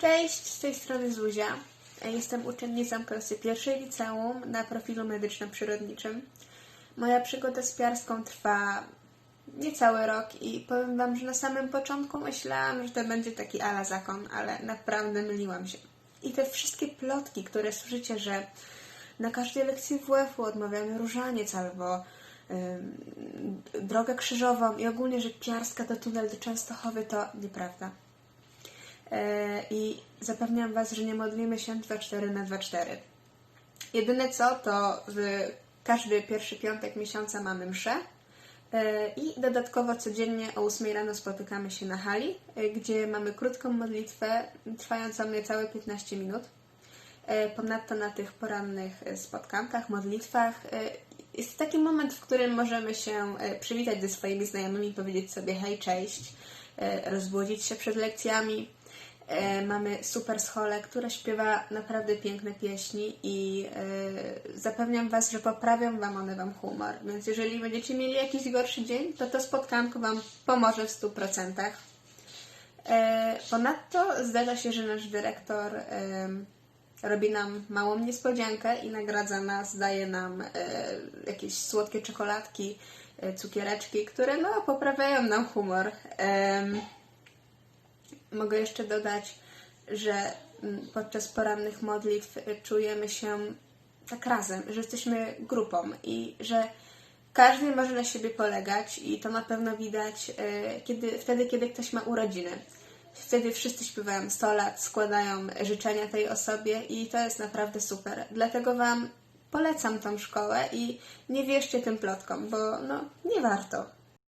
Cześć, z tej strony Zuzia. Jestem uczennicą klasy pierwszej liceum na profilu medyczno-przyrodniczym. Moja przygoda z piarską trwa niecały rok i powiem Wam, że na samym początku myślałam, że to będzie taki ala zakon, ale naprawdę myliłam się. I te wszystkie plotki, które słyszycie, że na każdej lekcji WF-u odmawiamy różaniec albo drogę krzyżową i ogólnie, że piarska to tunel do Częstochowy, to nieprawda. E, I zapewniam Was, że nie modlimy się 2-4 na 2-4. Jedyne co, to w każdy pierwszy piątek miesiąca mamy mszę e, i dodatkowo codziennie o 8 rano spotykamy się na hali, e, gdzie mamy krótką modlitwę trwającą niecałe 15 minut. Ponadto na tych porannych spotkankach, modlitwach jest taki moment, w którym możemy się przywitać ze swoimi znajomymi, powiedzieć sobie hej, cześć, rozbudzić się przed lekcjami. E, Mamy super scholę, która śpiewa naprawdę piękne pieśni i e, zapewniam Was, że poprawią Wam one Wam humor. Więc jeżeli będziecie mieli jakiś gorszy dzień, to to spotkanko Wam pomoże w 100%. E, Ponadto zdarza się, że nasz dyrektor robi nam małą niespodziankę i nagradza nas, daje nam jakieś słodkie czekoladki, cukiereczki, które no, poprawiają nam humor. Mogę jeszcze dodać, że mm, podczas porannych modlitw y, czujemy się tak razem, że jesteśmy grupą i że każdy może na siebie polegać i to na pewno widać y, kiedy, wtedy, kiedy ktoś ma urodziny. Wtedy wszyscy śpiewają 100 lat, składają życzenia tej osobie i to jest naprawdę super. Dlatego Wam polecam tą szkołę i nie wierzcie tym plotkom, bo no nie warto.